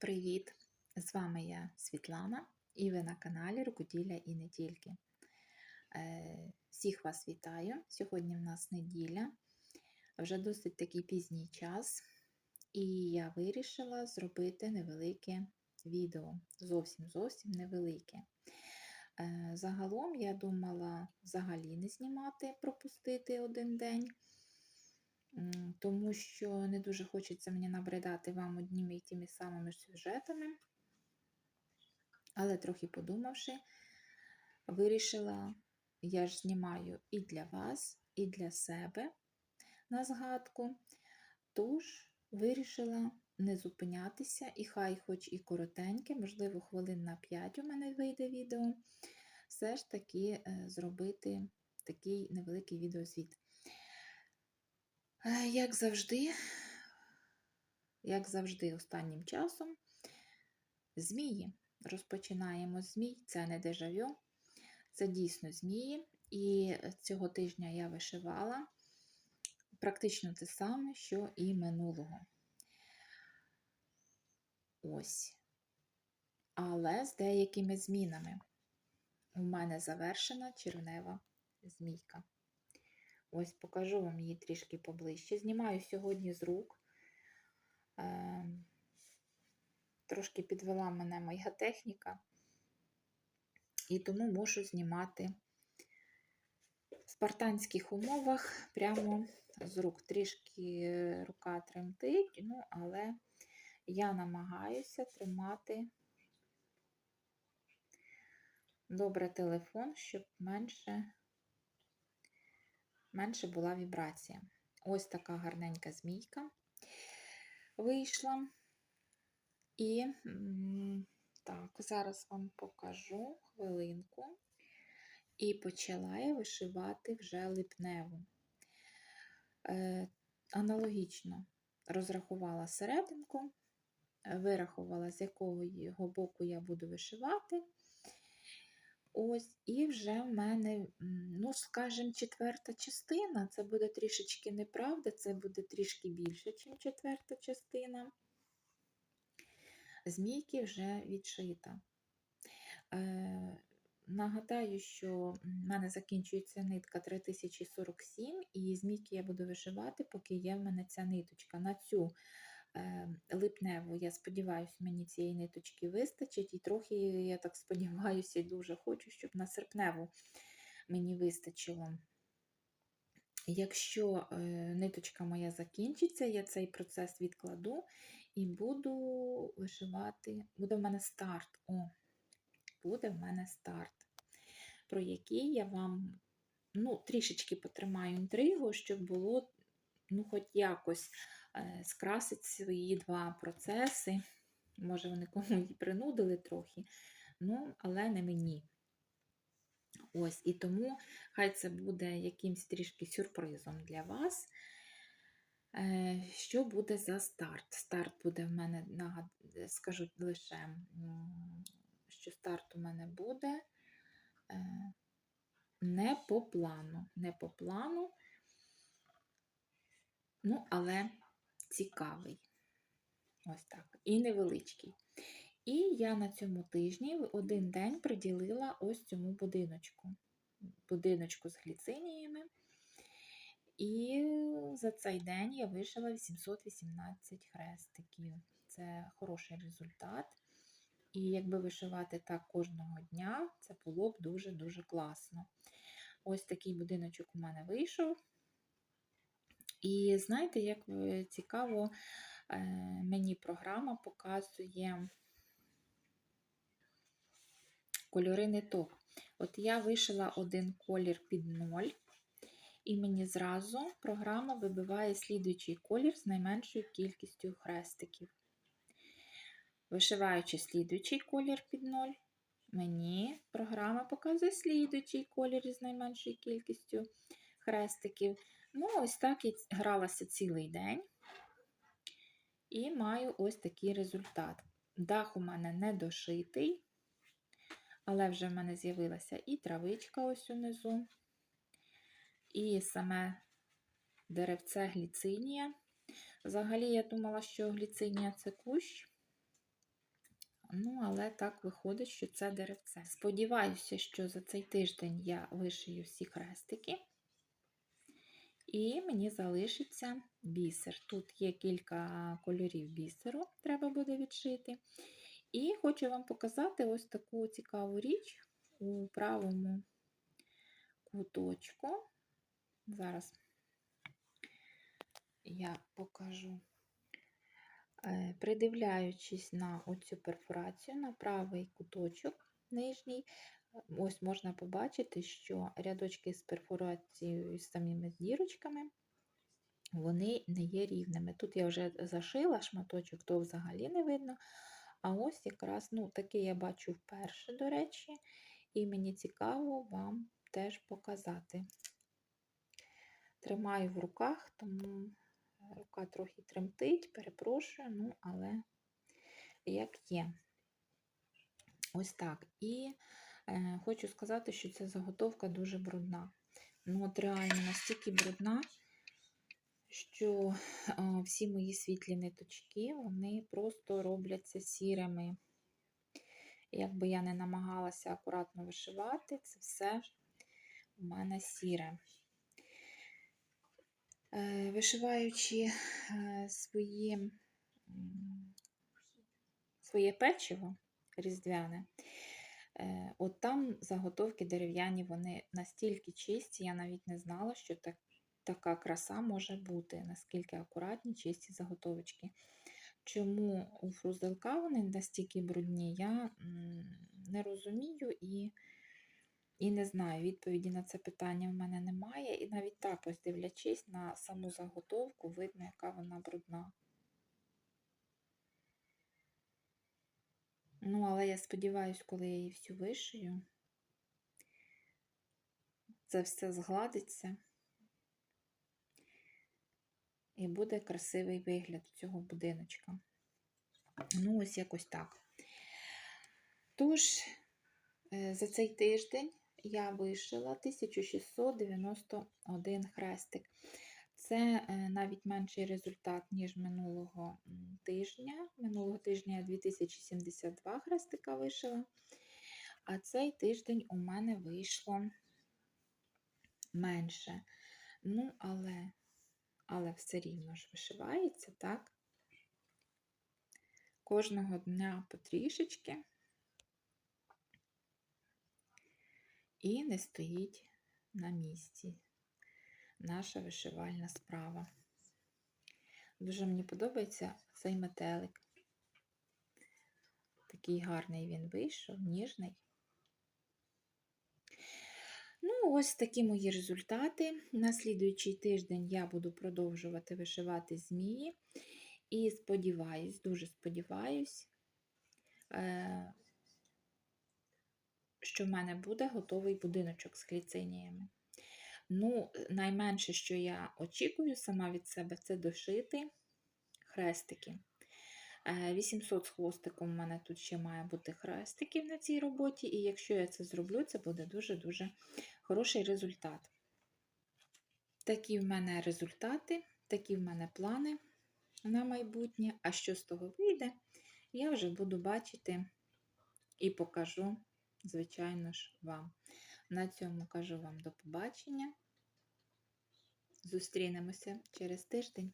Привіт! З вами я Світлана і ви на каналі Рукоділля і не тільки. Е, Всіх вас вітаю. Сьогодні в нас неділя, вже досить такий пізній час, і я вирішила зробити невелике відео. Зовсім зовсім невелике. Е, Загалом я думала взагалі не знімати, пропустити один день. Тому що не дуже хочеться мені набридати вам одніми і тими самими сюжетами. Але трохи подумавши, вирішила, я ж знімаю і для вас, і для себе на згадку. Тож вирішила не зупинятися, і хай хоч і коротеньке, можливо, хвилин на 5 у мене вийде відео, все ж таки е, зробити такий невеликий відеозвіт. Е, Як завжди, як завжди, останнім часом, змії. Розпочинаємо з змій, це не дежавю, це дійсно змії. І цього тижня я вишивала практично те саме, що і минулого. Ось. Але з деякими змінами. У мене завершена червнева змійка. Ось покажу вам її трішки поближче. Знімаю сьогодні з рук. Е, Трошки підвела мене моя техніка, і тому можу знімати в спартанських умовах прямо з рук. Трішки рука тремтить, ну, але я намагаюся тримати добре телефон, щоб менше менше була вібрація. Ось така гарненька змійка вийшла. І так, зараз вам покажу хвилинку. І почала я вишивати вже липневу. Е, Аналогічно розрахувала серединку, вирахувала, з якого боку я буду вишивати. Ось, і вже в мене, ну, скажімо, четверта частина. Це буде трішечки неправда, це буде трішки більше, ніж четверта частина. Змійки вже відшита. Е, Нагадаю, що в мене закінчується нитка 3047, і змійки я буду вишивати, поки є в мене ця ниточка. На цю липневу, я сподіваюся, мені цієї ниточки вистачить. І трохи, я так сподіваюся, і дуже хочу, щоб на серпневу мені вистачило. Якщо е, ниточка моя закінчиться, я цей процес відкладу і буду вишивати, буде в мене старт. О, буде в мене старт, про який я вам ну, трішечки потримаю інтригу, щоб було, ну, хоч якось е, скрасити свої два процеси. Може, вони кому і принудили трохи, ну, але не мені. Ось, і тому хай це буде якимсь трішки сюрпризом для вас. Е, Що буде за старт? Старт буде в мене, скажу лише, що старт у мене буде е, не по плану. Не по плану, ну, але цікавий. Ось так. І невеличкий. І я на цьому тижні один день приділила ось цьому будиночку. Будиночку з гліциніями. І за цей день я вишила 818 хрестиків. Це хороший результат. І якби вишивати так кожного дня, це було б дуже-дуже класно. Ось такий будиночок у мене вийшов. І знаєте, як цікаво, е, мені програма показує кольори ниток. От я вишила один колір під ноль, і мені зразу програма вибиває слідуючий колір з найменшою кількістю хрестиків. Вишиваючи слідуючий колір під ноль, мені програма показує слідуючий колір з найменшою кількістю хрестиків. Ну, ось так і гралася цілий день. І маю ось такий результат. Дах у мене не дошитий, але вже в мене з'явилася і травичка ось унизу, і саме деревце гліцинія. Взагалі, я думала, що гліцинія це кущ, Ну, але так виходить, що це деревце. Сподіваюся, що за цей тиждень я вишию всі хрестики. І мені залишиться бісер. Тут є кілька кольорів бісеру, треба буде відшити. І хочу вам показати ось таку цікаву річ у правому куточку. Зараз я покажу. Е, Придивляючись на оцю перфорацію, на правий куточок нижній, ось можна побачити, що рядочки з перфорацією з самими дірочками, вони не є рівними. Тут я вже зашила шматочок, то взагалі не видно. А ось якраз ну, такий я бачу вперше, до речі, і мені цікаво вам теж показати. Тримаю в руках, тому рука трохи тремтить, перепрошую, ну, але як є. Ось так. І хочу сказати, що ця заготовка дуже брудна. Ну, от реально настільки брудна, що е, всі мої світлі ниточки, вони просто робляться сірими. Якби я не намагалася акуратно вишивати, це все у мене сіре. Е, Вишиваючи е, свої, своє печиво різдвяне, е, от там заготовки дерев'яні, вони настільки чисті, я навіть не знала, що так, така краса може бути, наскільки акуратні, чисті заготовочки. Чому у фрузелка вони настільки брудні, я не розумію і, і не знаю. Відповіді на це питання в мене немає. І навіть так, ось дивлячись на саму заготовку, видно, яка вона брудна. Ну, але я сподіваюся, коли я її всю вишию, це все згладиться. І буде красивий вигляд цього будиночка. Ну, ось якось так. Тож, е, за цей тиждень я вишила 1691 хрестик. Це е, навіть менший результат, ніж минулого тижня. Минулого тижня я 2072 хрестика вишила. А цей тиждень у мене вийшло менше. Ну, але але все рівно ж вишивається, так? Кожного дня потрішечки і не стоїть на місці наша вишивальна справа. Дуже мені подобається цей метелик. Такий гарний він вийшов, ніжний. Ну, ось такі мої результати. На слідуючий тиждень я буду продовжувати вишивати змії. І сподіваюсь, дуже сподіваюсь, е, що в мене буде готовий будиночок з кліциніями. Ну, найменше, що я очікую сама від себе, це дошити хрестики. 800 з хвостиком у мене тут ще має бути хрестиків на цій роботі, і якщо я це зроблю, це буде дуже-дуже хороший результат. Такі в мене результати, такі в мене плани на майбутнє. А що з того вийде, я вже буду бачити і покажу, звичайно ж, вам. На цьому кажу вам до побачення. Зустрінемося через тиждень.